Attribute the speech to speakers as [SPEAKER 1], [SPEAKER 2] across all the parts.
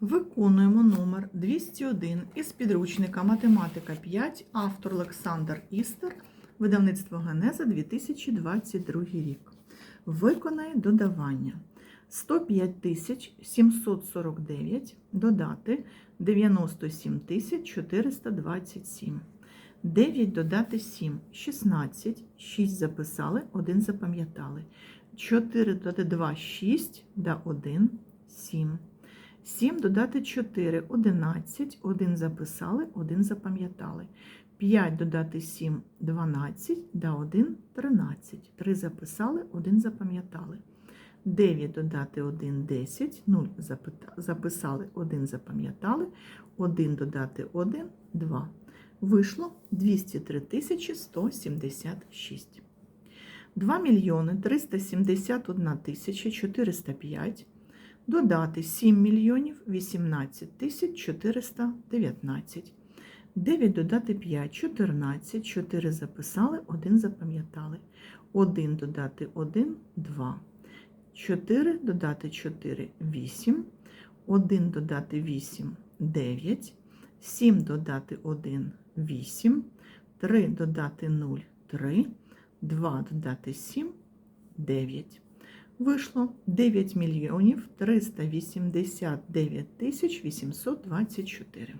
[SPEAKER 1] Виконуємо номер 201 із підручника Математика 5, автор Олександр Істер, видавництво Генеза 2022 рік. Виконай додавання. 105 749 додати 97 427. 9 додати 7 16, 6 записали, 1 запам'ятали. 4 додати 2 6, да 1 7. 7 додати 4 11, 1 записали, 1 запам'ятали. 5 додати 7 12, да 1 13. 3 записали, 1 запам'ятали. 9 додати 1 10, 0 записали, 1 запам'ятали, 1 додати 1 2. Вийшло 203 176. 2 мільйони 371 тисяча 405 додати 7 мільйонів 18 тисяч 419. 9 додати 5 14, 4 записали, 1 запам'ятали. 1 додати 1 2. 4 додати 4 8. 1 додати 8 9. 7 додати 1 8. 3 додати 0 3. 2 додати 7 9. Вийшло 9 мільйонів 389 тисяч 824.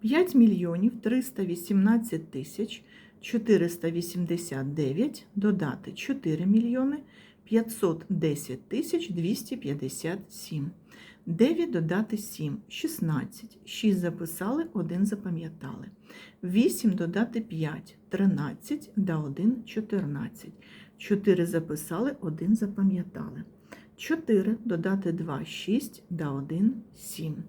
[SPEAKER 1] 5 мільйонів 318 тисяч 489 додати 4 мільйони 510 257. 9 додати 7 16. 6 записали, 1 запам'ятали. 8 додати 5 13 да 1 14. 4 записали, 1 запам'ятали. 4 додати 2 6 да 1 7.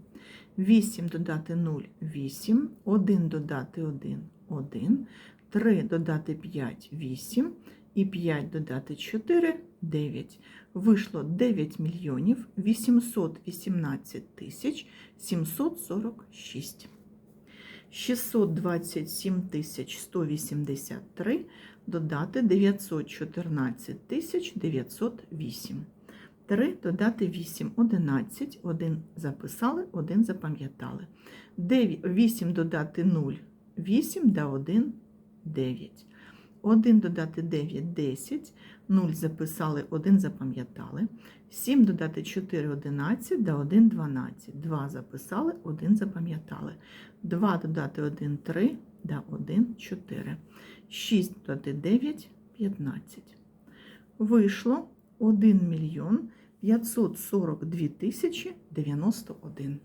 [SPEAKER 1] 8 додати 0 8, 1 додати 1 1, 3 додати 5 8 і 5 додати 4 9. Вийшло 9 мільйонів 818 тисяч 746. 627 тисяч 183 додати 914 тисяч 908. 3 додати 8 11, 1 записали, 1 запам'ятали. 8 додати 0 8 да 1 9. 1 додати 9 10, 0 записали, 1 запам'ятали. 7 додати 4 11 да 1 12. 2 записали, 1 запам'ятали. 2 додати 1 3 да 1 4. 6 додати 9 15. Вийшло 1 мільйон 542 тисячі 91.